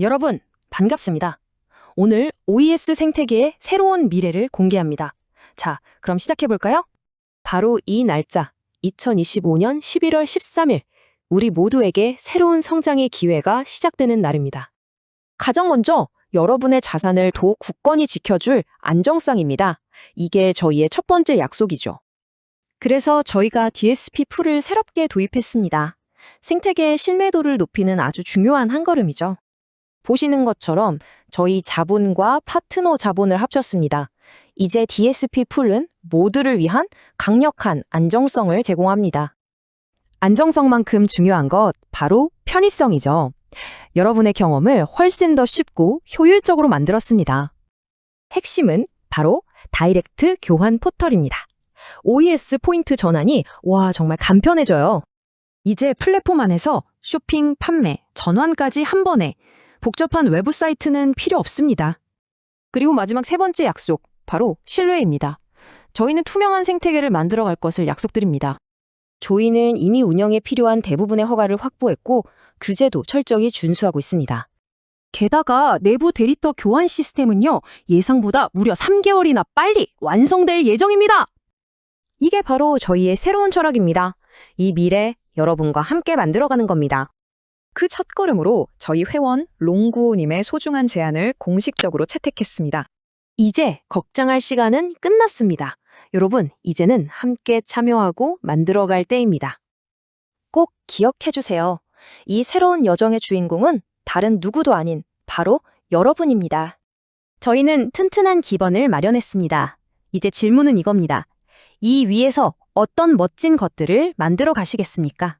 여러분, 반갑습니다. 오늘 OES 생태계의 새로운 미래를 공개합니다. 자, 그럼 시작해볼까요? 바로 이 날짜, 2025년 11월 13일, 우리 모두에게 새로운 성장의 기회가 시작되는 날입니다. 가장 먼저 여러분의 자산을 더 굳건히 지켜줄 안정성입니다. 이게 저희의 첫 번째 약속이죠. 그래서 저희가 DSP 풀을 새롭게 도입했습니다. 생태계의 신뢰도를 높이는 아주 중요한 한 걸음이죠. 보시는 것처럼 저희 자본과 파트너 자본을 합쳤습니다. 이제 DSP 풀은 모두를 위한 강력한 안정성을 제공합니다. 안정성만큼 중요한 것 바로 편의성이죠. 여러분의 경험을 훨씬 더 쉽고 효율적으로 만들었습니다. 핵심은 바로 다이렉트 교환 포털입니다. OES 포인트 전환이 와 정말 간편해져요. 이제 플랫폼 안에서 쇼핑, 판매, 전환까지 한 번에 복잡한 외부 사이트는 필요 없습니다. 그리고 마지막 세 번째 약속, 바로 신뢰입니다. 저희는 투명한 생태계를 만들어 갈 것을 약속드립니다. 저희는 이미 운영에 필요한 대부분의 허가를 확보했고 규제도 철저히 준수하고 있습니다. 게다가 내부 데이터 교환 시스템은요, 예상보다 무려 3개월이나 빨리 완성될 예정입니다. 이게 바로 저희의 새로운 철학입니다. 이 미래 여러분과 함께 만들어가는 겁니다. 그 첫걸음으로 저희 회원 롱구호님의 소중한 제안을 공식적으로 채택했습니다. 이제 걱정할 시간은 끝났습니다. 여러분, 이제는 함께 참여하고 만들어갈 때입니다. 꼭 기억해주세요. 이 새로운 여정의 주인공은 다른 누구도 아닌 바로 여러분입니다. 저희는 튼튼한 기반을 마련했습니다. 이제 질문은 이겁니다. 이 위에서 어떤 멋진 것들을 만들어 가시겠습니까?